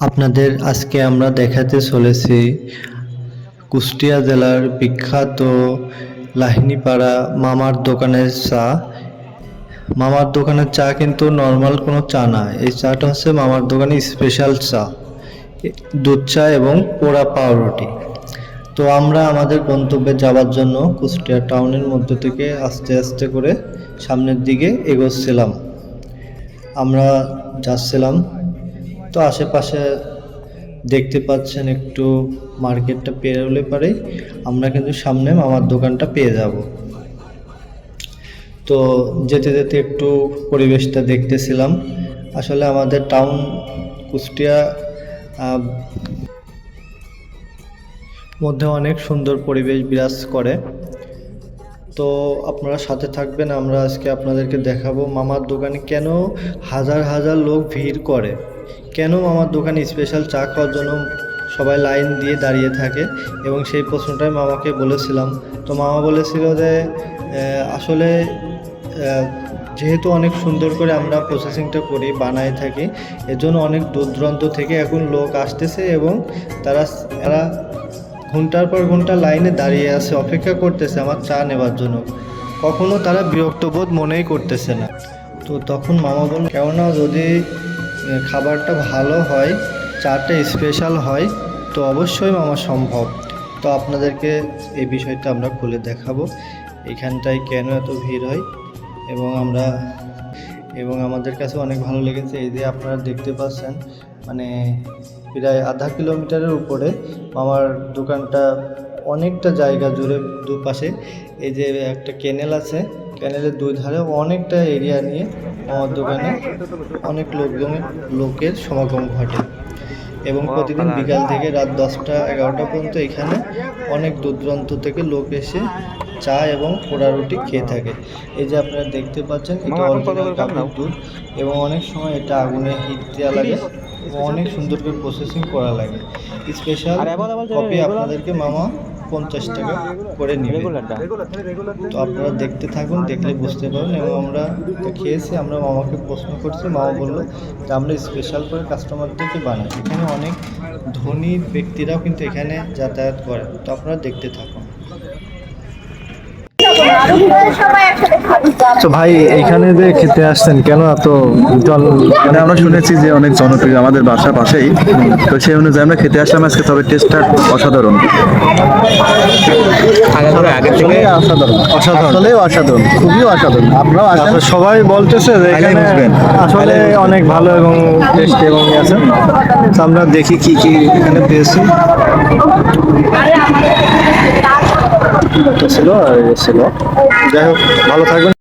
আপনাদের আজকে আমরা দেখাতে চলেছি কুষ্টিয়া জেলার বিখ্যাত লাহিনীপাড়া মামার দোকানের চা। মামার দোকানের চা কিন্তু নর্মাল কোনো চা না। এই চাটা হচ্ছে মামার দোকানে স্পেশাল চা। দুধ চা এবং পোড়া পাউরুটি। তো আমরা আমাদের গন্তব্যে যাওয়ার জন্য কুষ্টিয়া টাউনের মধ্যে থেকে আস্তে আস্তে করে সামনের দিকে এগোচ্ছিলাম। আমরা যাচ্ছিলাম তো আশেপাশে দেখতে পাচ্ছেন একটু মার্কেটটা পেরোলে পরেই আমরা কিন্তু সামনে মামার দোকানটা পেয়ে যাব। তো যেতে যেতে একটু পরিবেশটা দেখতেছিলাম। আসলে আমাদের টাউন কুষ্টিয়া মধ্যে অনেক সুন্দর পরিবেশ বিরাজ করে। তো আপনারা সাথে থাকবেন, আমরা আজকে আপনাদেরকে দেখাবো মামার দোকানে কেন হাজার হাজার লোক ভিড় করে। কেন মামার দোকানে স্পেশাল চা খাওয়ার জন্য সবাই লাইন দিয়ে দাঁড়িয়ে থাকে? এবং সেই প্রশ্নটাই মামাকে বলেছিলাম। তো মামা বলেছিল যে আসলে যেহেতু অনেক সুন্দর করে আমরা প্রসেসিংটা করি বানাই থাকি, এজন্য অনেক দূর দূরান্ত থেকে এখন লোক আসতেছে এবং তারা তারা ঘণ্টার পর ঘণ্টা লাইনে দাঁড়িয়ে আছে, অপেক্ষা করতেছে আমার চা নেবার জন্য। কখনো তারা বিরক্তবোধ মনেই করতেছে না। তো তখন মামা বলল, কেননা যদি খাবারটা ভালো হয় চাটা স্পেশাল হয়, তো অবশ্যই মামা সম্ভব। তো আপনাদেরকে এই বিষয়টা আমরা খুলে দেখাবো। এখানটায় কেন এত ভিড় হয়? এবং আমরা, এবং আমাদের কাছে অনেক ভালো লেগেছে। এই যে আপনারা দেখতে পাচ্ছেন মানে প্রায় আধা কিলোমিটারের উপরে আমার দোকানটা অনেকটা জায়গা জুড়ে দুপাশে এই যে একটা ক্যানেল আছে ক্যানেলের দুই ধারে অনেকটা এরিয়া নিয়ে আমার দোকানে অনেক লোকজনের লোকের সমাগম ঘটে। এবং প্রতিদিন বিকাল থেকে রাত দশটা এগারোটা পর্যন্ত এখানে অনেক দূর দূরান্ত থেকে লোক এসে চা এবং পোড়া রুটি খেয়ে থাকে। এই যে আপনারা দেখতে পাচ্ছেন এটা অরিজিনাল কাপের দুধ এবং অনেক সময় এটা আগুনে হিট দেওয়া লাগে অনেক সুন্দর করে প্রসেসিং করা লাগে। স্পেশাল কপি আপনাদেরকে মামা পঞ্চাশ টাকা করে নেবে। তো আপনারা দেখতে থাকুন, দেখলে বুঝতে পারেন এবং আমরা খেয়েছি, আমরা মামাকে প্রশ্ন করছি, মামা বলল যে আমরা স্পেশাল করে কাস্টমারদেরকে বানাই। এখানে অনেক ধনী ব্যক্তিরাও কিন্তু এখানে যাতায়াত করে। তো আপনারা দেখতে থাকুন। তো ভাই এখানে যে খেতে আসছেন কেন এত জন মানে আমরা শুনেছি যে অনেক জনপ্রিয় আমাদের বাসার পাশেই। তো সেই অনুযায়ী আমরা খেতে আসলাম আজকে তবে টেস্টটা অসাধারণ। আগের থেকে অসাধারণ। অসাধারণ। আসলে অসাধারণ। খুবই অসাধারণ। আপনারাও আসেন। সবাই বলতেছে যে এখানে। আসলে অনেক ভালো এবং টেস্ট এবং ইয়ে আছে। আমরা দেখি কি কি এখানে পেয়েছি। ছিল আর ছিল যাই হোক ভালো থাকবেন।